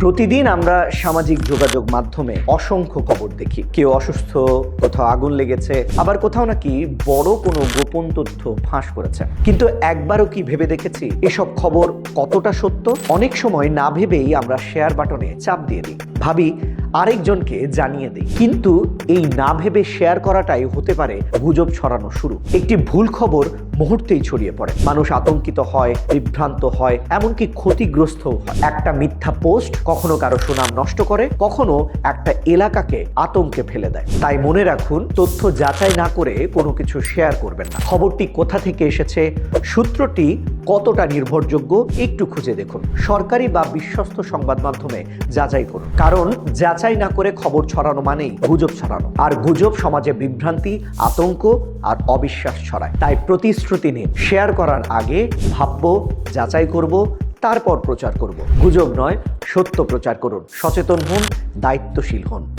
প্রতিদিন আমরা সামাজিক যোগাযোগ মাধ্যমে অসংখ্য খবর দেখি। কেউ অসুস্থ, কোথাও আগুন লেগেছে, আবার কোথাও নাকি বড় কোনো গোপন তথ্য ফাঁস করেছে। কিন্তু একবারও কি ভেবে দেখেছি, এসব খবর কতটা সত্য? অনেক সময় না ভেবেই আমরা শেয়ার বাটনে চাপ দিয়ে দিই। ভাবি, আরেকজনকে জানিয়ে দিই। কিন্তু এই না ভেবে শেয়ার করাটাই হতে পারে গুজব ছড়ানো শুরু। একটি ভুল খবর মুহূর্তেই ছড়িয়ে পড়ে। মানুষ আতঙ্কিত হয়, বিভ্রান্ত হয়, এমনকি ক্ষতিগ্রস্ত হয়। একটা মিথ্যা পোস্ট কখনো কারও সুনাম নষ্ট করে, কখনো একটা এলাকাকে আতঙ্কে ফেলে দেয়। তাই মনে রাখুন, তথ্য যাচাই না করে কোনো কিছু শেয়ার করবেন না। খবরটি কোথা থেকে এসেছে, সূত্রটি কতটা নির্ভরযোগ্য, একটু খুঁজে দেখুন। সরকারি বা বিশ্বস্ত সংবাদ মাধ্যমে যাচাই করুন। কারণ, যাচাই না করে খবর ছড়ানো মানেই গুজব ছড়ানো। আর গুজব সমাজে বিভ্রান্তি, আতঙ্ক আর অবিশ্বাস ছড়ায়। তাই প্রতিশ্রুতি নিন। শেয়ার করার আগে ভাবব, যাচাই করব, তারপর প্রচার করব। গুজব নয়, সত্য প্রচার করুন। সচেতন হন, দায়িত্বশীল হন।